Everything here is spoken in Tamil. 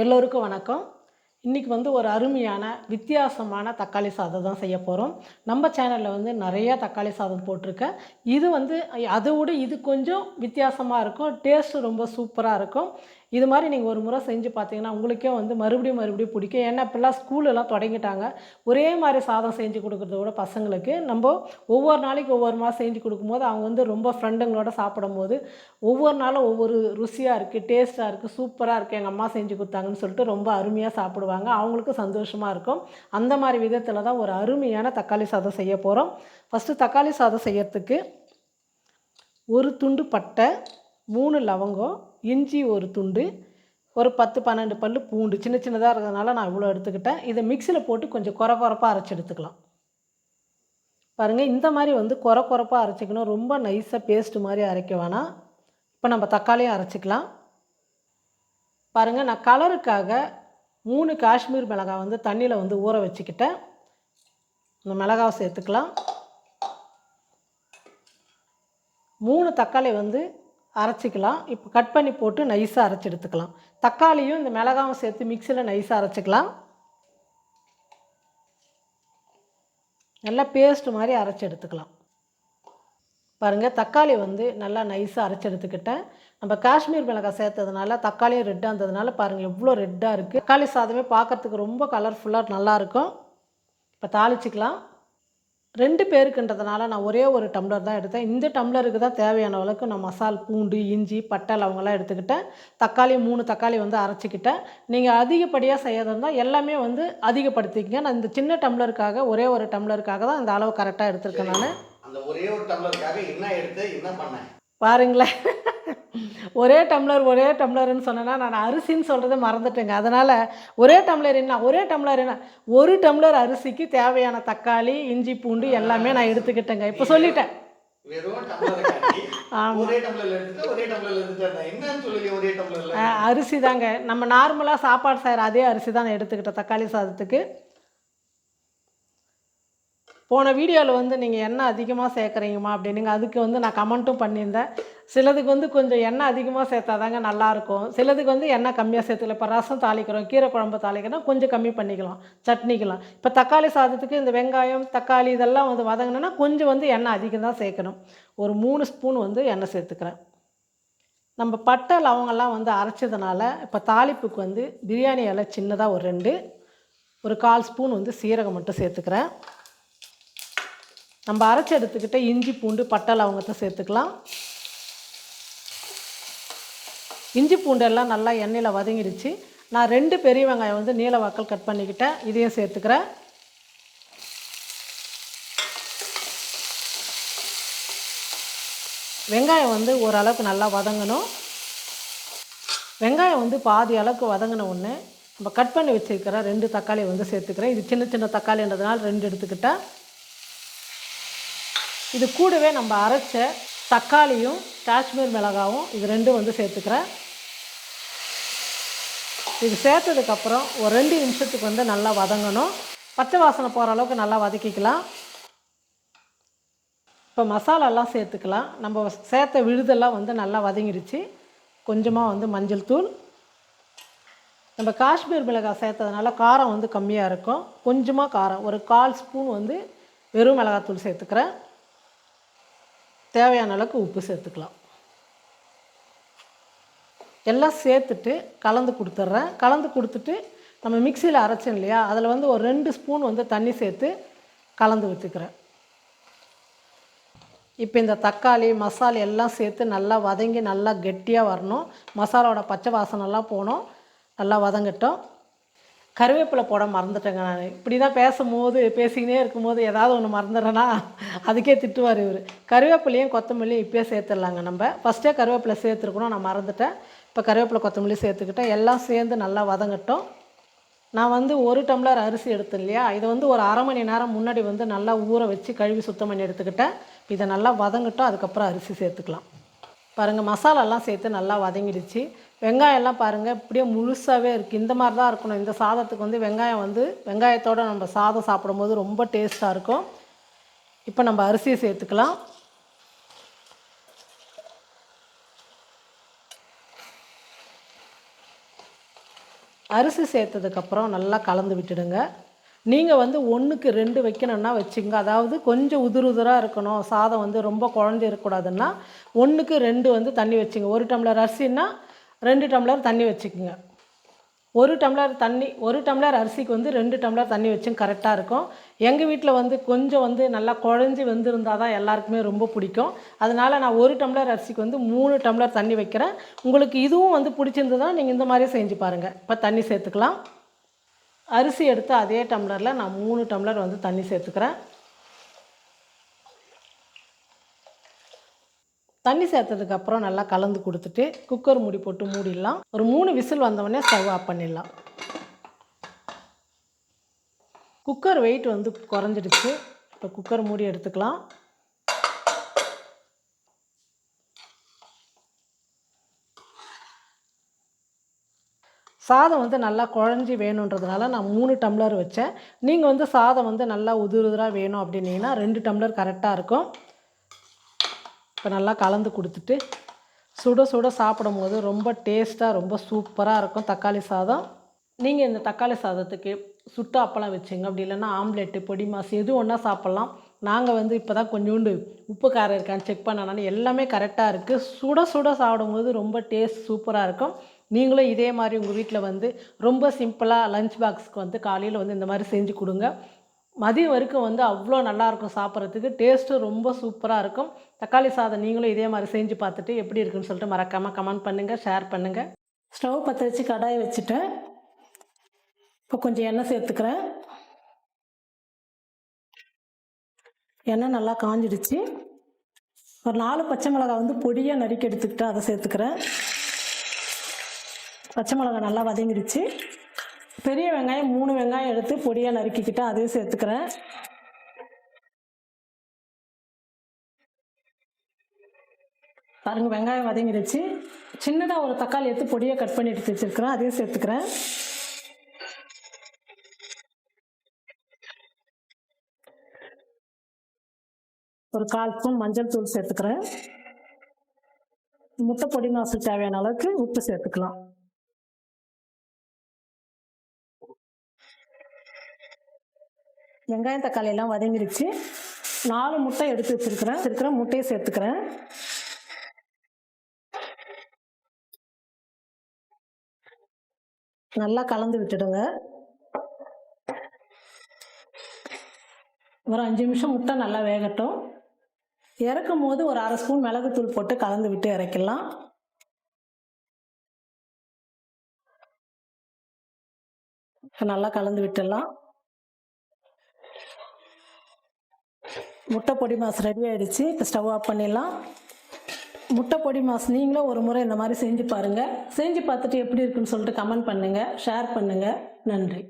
எல்லோருக்கும் வணக்கம். இன்றைக்கி வந்து ஒரு அருமையான வித்தியாசமான தக்காளி சாதம் தான் செய்ய போகிறோம் நம்ம சேனலில் வந்து நிறைய தக்காளி சாதம் போட்டிருக்கேன். இது வந்து அதை விட இது கொஞ்சம் வித்தியாசமாக இருக்கும். டேஸ்ட்டு ரொம்ப சூப்பராக இருக்கும். இது மாதிரி நீங்கள் ஒரு முறை செஞ்சு பார்த்தீங்கன்னா உங்களுக்கே வந்து மறுபடியும் மறுபடியும் பிடிக்கும். ஏன்னா இப்போல்லாம் ஸ்கூலெல்லாம் தொடங்கிட்டாங்க. ஒரே மாதிரி சாதம் செஞ்சு கொடுக்குறத விட பசங்களுக்கு நம்ம ஒவ்வொரு நாளைக்கு ஒவ்வொரு மாதிரி செஞ்சு கொடுக்கும்போது அவங்க வந்து ரொம்ப ஃப்ரெண்டுங்களோட சாப்பிடும்போது ஒவ்வொரு நாளும் ஒவ்வொரு ருசியாக இருக்குது டேஸ்ட்டாக இருக்குது சூப்பராக இருக்குது எங்கள் அம்மா செஞ்சு கொடுத்தாங்கன்னு சொல்லிட்டு ரொம்ப அருமையாக சாப்பிடுவாங்க. அவங்களுக்கும் சந்தோஷமாக இருக்கும். அந்த மாதிரி விதத்தில் தான் ஒரு அருமையான தக்காளி சாதம் செய்ய போகிறோம் ஃபஸ்ட்டு தக்காளி சாதம் செய்யறதுக்கு ஒரு துண்டு பட்டை மூணு லவங்கம் இஞ்சி ஒரு துண்டு ஒரு பத்து பன்னெண்டு பல் பூண்டு சின்ன சின்னதாக இருக்கிறதுனால நான் இவ்வளோ எடுத்துக்கிட்டேன். இதை மிக்சியில் போட்டு கொஞ்சம் குறை குறப்பாக அரைச்சி எடுத்துக்கலாம். பாருங்கள் இந்த மாதிரி வந்து குறை குறப்பாக அரைச்சிக்கணும். ரொம்ப நைஸாக பேஸ்ட் மாதிரி அரைக்க வேணாம். இப்போ நம்ம தக்காளியும் அரைச்சிக்கலாம். பாருங்கள் நான் கலருக்காக மூணு காஷ்மீர் மிளகாய் வந்து தண்ணியில் வந்து ஊற வச்சுக்கிட்டேன். இந்த மிளகாவை சேர்த்துக்கலாம். மூணு தக்காளி வந்து அரைச்சிக்கலாம். இப்போ கட் பண்ணி போட்டு நைஸாக அரைச்சி எடுத்துக்கலாம். தக்காளியும் இந்த மிளகாவும் சேர்த்து மிக்சியில் நைஸாக அரைச்சிக்கலாம். நல்லா பேஸ்ட் மாதிரி அரைச்சி எடுத்துக்கலாம். பாருங்கள் தக்காளி வந்து நல்லா நைஸாக அரைச்சி எடுத்துக்கிட்டேன். நம்ம காஷ்மீர் மிளகாய் சேர்த்ததுனால தக்காளியும் ரெட்டாக இருந்ததுனால பாருங்கள் எவ்வளோ ரெட்டாக இருக்குது தக்காளி சாதமே பார்க்குறதுக்கு ரொம்ப கலர்ஃபுல்லாக நல்லாயிருக்கும் இப்போ தாளிச்சிக்கலாம். ரெண்டு பேருக்குன்றதுனால நான் ஒரே ஒரு டம்ளர் தான் எடுத்தேன். இந்த டம்ளருக்கு தான் தேவையான அளவுக்கு நான் மசால் பூண்டு இஞ்சி பட்டை லவங்கெல்லாம் எடுத்துக்கிட்டேன். தக்காளி மூணு தக்காளி வந்து அரைச்சிக்கிட்டேன். நீங்கள் அதிகப்படியாக செய்யறதா இருந்தால் எல்லாமே வந்து அதிகப்படுத்திக்கங்க. நான் இந்த சின்ன டம்ளருக்காக ஒரே ஒரு டம்ளருக்காக தான் இந்த அளவு கரெக்டாக எடுத்திருக்கேன் நான். அந்த ஒரே ஒரு டம்ளருக்காக என்ன எடுத்து என்ன பண்ணேன்? பாருங்களேன். ஒரே டம்ளர் ஒரே டம்ளர்னு சொன்னேன்னா நான் அரிசின்னு சொல்கிறத மறந்துட்டேங்க. அதனால் ஒரே டம்ளர் என்ன ஒரே டம்ளர் என்ன? ஒரு டம்ளர் அரிசிக்கு தேவையான தக்காளி இஞ்சி பூண்டு எல்லாமே நான் எடுத்துக்கிட்டேங்க. இப்போ சொல்லிட்டேன். அரிசி தாங்க நம்ம நார்மலாக சாப்பாடு செய்கிற அதே அரிசி தான் நான் எடுத்துக்கிட்டேன் தக்காளி சாதத்துக்கு. போன வீடியோவில் வந்து நீங்கள் எண்ணெய் அதிகமாக சேர்க்குறீங்கம்மா அப்படின்னுங்க. அதுக்கு வந்து நான் கமெண்ட்டும் பண்ணியிருந்தேன். சிலதுக்கு வந்து கொஞ்சம் எண்ணெய் அதிகமாக சேர்த்தாதாங்க நல்லாயிருக்கும். சிலதுக்கு வந்து எண்ணெய் கம்மியாக சேர்த்துக்கலாம் இப்போ ரசம் தாளிக்கிறோம் கீரை குழம்பு தாளிக்கிறோம் கொஞ்சம் கம்மி பண்ணிக்கலாம் சட்னிக்கலாம். இப்போ தக்காளி சாதத்துக்கு இந்த வெங்காயம் தக்காளி இதெல்லாம் வந்து வதங்கினா கொஞ்சம் வந்து எண்ணெய் அதிகம் தான் சேர்க்கணும். ஒரு மூணு ஸ்பூன் வந்து எண்ணெய் சேர்த்துக்கிறேன். நம்ம பட்டை லவங்கெல்லாம் வந்து அரைச்சதுனால இப்போ தாளிப்புக்கு வந்து பிரியாணி இலை சின்னதாக ஒரு ரெண்டு ஒரு கால் ஸ்பூன் வந்து சீரகம் மட்டும் சேர்த்துக்கிறேன். நம்ம அரைச்சி எடுத்துக்கிட்ட இஞ்சி பூண்டு பட்டை லவங்கத்தை சேர்த்துக்கலாம். இஞ்சி பூண்டெல்லாம் நல்லா எண்ணெயில் வதங்கிடுச்சு நான் ரெண்டு பெரிய வெங்காயம் வந்து நீல வாக்கல் கட் பண்ணிக்கிட்டேன். இதையும் சேர்த்துக்கிறேன். வெங்காயம் வந்து ஓரளவுக்கு நல்லா வதங்கணும். வெங்காயம் வந்து பாதி அளவுக்கு வதங்கின உடனே நம்ம கட் பண்ணி வச்சுருக்கிற ரெண்டு தக்காளி வந்து சேர்த்துக்கிறேன். இது சின்ன சின்ன தக்காளின்றதுனால ரெண்டு எடுத்துக்கிட்டேன் இது கூடவே நம்ம அரைச்ச தக்காளியும் காஷ்மீர் மிளகாவும் இது ரெண்டும் வந்து சேர்த்துக்கிறேன். இது சேர்த்ததுக்கப்புறம் ஒரு ரெண்டு நிமிஷத்துக்கு வந்து நல்லா வதங்கணும். பச்சை வாசனை போகிற அளவுக்கு நல்லா வதக்கிக்கலாம். இப்போ மசாலாலாம் சேர்த்துக்கலாம். நம்ம சேர்த்த விழுதெல்லாம் வந்து நல்லா வதங்கிடுச்சு கொஞ்சமாக வந்து மஞ்சள் தூள். நம்ம காஷ்மீர் மிளகாய் சேர்த்ததுனால காரம் வந்து கம்மியாக இருக்கும். கொஞ்சமாக காரம். ஒரு கால் ஸ்பூன் வந்து வெறும் மிளகாத்தூள் சேர்த்துக்கிறேன். தேவையான அளவுக்கு உப்பு சேர்த்துக்கலாம். எல்லாம் சேர்த்துட்டு கலந்து கொடுத்துட்றேன். கலந்து கொடுத்துட்டு நம்ம மிக்சியில் அரைச்சோம் இல்லையா? அதில் வந்து ஒரு ரெண்டு ஸ்பூன் வந்து தண்ணி சேர்த்து கலந்து வச்சுக்கிறேன் இப்போ இந்த தக்காளி மசாலா எல்லாம் சேர்த்து நல்லா வதங்கி நல்லா கெட்டியாக வரணும். மசாலாவோட பச்சை வாசனெல்லாம் போகணும் நல்லா வதங்கட்டும். கருவேப்பிலை போட மறந்துட்டேங்க நான். இப்படி தான் பேசும்போது பேசிக்கினே இருக்கும்போது ஏதாவது ஒன்று மறந்துடுறேன்னா அதுக்கே திட்டுவார் இவர். கருவேப்பிலையும் கொத்தமல்லியும் இப்போயே சேர்த்துடலாங்க நம்ம. ஃபஸ்ட்டே கருவேப்பிலை சேர்த்துருக்கணும். நான் மறந்துட்டேன். இப்போ கருவேப்பிலை கொத்தமல்லி சேர்த்துக்கிட்டேன் எல்லாம் சேர்ந்து நல்லா வதங்கட்டும். நான் வந்து ஒரு டம்ளர் அரிசி எடுத்தேன் இல்லையா? இதை வந்து ஒரு அரை மணி நேரம் முன்னாடி வந்து நல்லா ஊற வச்சு கழுவி சுத்தம் பண்ணி எடுத்துக்கிட்டேன். இதை நல்லா வதங்கட்டும் அதுக்கப்புறம் அரிசி சேர்த்துக்கலாம். பாருங்கள் மசாலாலாம் சேர்த்து நல்லா வதங்கிடுச்சு. வெங்காயம்லாம் பாருங்கள் இப்படியே முழுசாகவே இருக்குது இந்த மாதிரி தான் இருக்கணும். இந்த சாதத்துக்கு வந்து வெங்காயம் வந்து வெங்காயத்தோடு நம்ம சாதம் சாப்பிடும்போது ரொம்ப டேஸ்ட்டாக இருக்கும். இப்போ நம்ம அரிசியை சேர்த்துக்கலாம். அரிசி சேர்த்ததுக்கப்புறம் நல்லா கலந்து விட்டுடுங்க. நீங்கள் வந்து ஒன்றுக்கு ரெண்டு வைக்கணும்னா வச்சுங்க. அதாவது கொஞ்சம் உதிர் உதிராக இருக்கணும். சாதம் வந்து ரொம்ப குழஞ்சி இருக்கக்கூடாதுன்னா ஒன்றுக்கு ரெண்டு வந்து தண்ணி வச்சுங்க. ஒரு டம்ளர் அரிசின்னா ரெண்டு டம்ளர் தண்ணி வச்சுக்கோங்க. ஒரு டம்ளர் தண்ணி ஒரு டம்ளர் அரிசிக்கு வந்து ரெண்டு டம்ளர் தண்ணி வச்சும் கரெக்டாக இருக்கும். எங்கள் வீட்டில் வந்து கொஞ்சம் வந்து நல்லா குழஞ்சி வந்திருந்தால் தான் எல்லாருக்குமே ரொம்ப பிடிக்கும். அதனால் நான் ஒரு டம்ளர் அரிசிக்கு வந்து மூணு டம்ளர் தண்ணி வைக்கிறேன். உங்களுக்கு இதுவும் வந்து பிடிச்சிருந்ததுன்னா நீங்கள் இந்த மாதிரி செஞ்சு பாருங்கள் இப்போ தண்ணி சேர்த்துக்கலாம். அரிசி எடுத்து அதே டம்ளரில் நான் மூணு டம்ளர் வந்து தண்ணி சேர்த்துக்கிறேன். தண்ணி சேர்த்ததுக்கப்புறம் நல்லா கலந்து கொடுத்துட்டு குக்கர் மூடி போட்டு மூடிடலாம். ஒரு மூணு விசில் வந்தவொடனே ஸ்டவ் ஆஃப் பண்ணிடலாம். குக்கர் வெயிட் வந்து குறைஞ்சிடுச்சு. இப்போ குக்கர் மூடி எடுத்துக்கலாம். சாதம் வந்து நல்லா குழஞ்சி வேணுன்றதுனால நான் மூணு டம்ளர் வச்சேன். நீங்கள் வந்து சாதம் வந்து நல்லா உதிர் உதிராக வேணும் அப்படின்னீங்கன்னா ரெண்டு டம்ளர் கரெக்டாக இருக்கும். இப்போ நல்லா கலந்து கொடுத்துட்டு சுட சுட சாப்பிடும் போது ரொம்ப டேஸ்ட்டாக ரொம்ப சூப்பராக இருக்கும். தக்காளி சாதம். நீங்கள் இந்த தக்காளி சாதத்துக்கு சுட்ட அப்பளம் வச்சுங்க. அப்படி இல்லைன்னா ஆம்லெட்டு பொடி மாசு எது ஒன்றா சாப்பிட்லாம். நாங்கள் வந்து இப்போ தான் கொஞ்சோண்டு உப்பு காரம் இருக்கான்னு செக் பண்ணனால எல்லாமே கரெக்டாக இருக்குது சுட சுட சாப்பிடும்போது ரொம்ப டேஸ்ட் சூப்பராக இருக்கும். நீங்களும் இதே மாதிரி உங்கள் வீட்டில் வந்து ரொம்ப சிம்பிளாக லஞ்ச் பாக்ஸ்க்கு வந்து காலையில் வந்து இந்த மாதிரி செஞ்சு கொடுங்க. மதியம் வரைக்கும் வந்து அவ்வளோ நல்லாயிருக்கும் சாப்பிட்றதுக்கு. டேஸ்ட்டு ரொம்ப சூப்பராக இருக்கும். தக்காளி சாதம் நீங்களும் இதே மாதிரி செஞ்சு பார்த்துட்டு எப்படி இருக்குன்னு சொல்லிட்டு மறக்காமல் கமெண்ட் பண்ணுங்கள் ஷேர் பண்ணுங்கள் ஸ்டவ் பற்ற வச்சு கடாயை வச்சுட்டேன் இப்போ கொஞ்சம் எண்ணெய் சேர்த்துக்கிறேன். எண்ணெய் நல்லா காஞ்சிடுச்சு. ஒரு நாலு பச்சை மிளகாய் வந்து பொடியாக நறுக்கி எடுத்துக்கிட்டு அதை சேர்த்துக்கிறேன். பச்சை மிளகாய் நல்லா வதங்கிடுச்சு. பெரிய வெங்காயம் மூணு வெங்காயம் எடுத்து பொடியாக நறுக்கிக்கிட்டு அதையும் சேர்த்துக்கிறேன். பாருங்க வெங்காயம் வதங்கிடுச்சு சின்னதாக ஒரு தக்காளி எடுத்து பொடியாக கட் பண்ணி எடுத்து வச்சிருக்கிறேன். அதையும் சேர்த்துக்கிறேன். ஒரு கால் ஸ்பூன் மஞ்சள் தூள் சேர்த்துக்கிறேன். முட்டை பொடி மாசு தேவையான அளவுக்கு உப்பு சேர்த்துக்கலாம். வெங்காயம் தக்காளி எல்லாம் வதங்கிருச்சு. நாலு முட்டை எடுத்து வச்சிருக்கிறேன். இருக்கிற முட்டையை சேர்த்துக்கிறேன். நல்லா கலந்து விட்டுடுங்க. ஒரு அஞ்சு நிமிஷம் முட்டை நல்லா வேகட்டும். இறக்கும் போது ஒரு அரை ஸ்பூன் மிளகுத்தூள் போட்டு கலந்து விட்டு இறக்கிடலாம். நல்லா கலந்து விட்டுடலாம். முட்டை பொடி மாஸ் ரெடி ஆயிடுச்சு. இப்போ ஸ்டவ் ஆஃப் பண்ணிடலாம். முட்டை பொடி மாஸ் நீங்களும் ஒரு முறை இந்த மாதிரி செஞ்சு பாருங்கள் செஞ்சு பார்த்துட்டு எப்படி இருக்குன்னு சொல்லிட்டு கமெண்ட் பண்ணுங்கள் ஷேர் பண்ணுங்கள் நன்றி.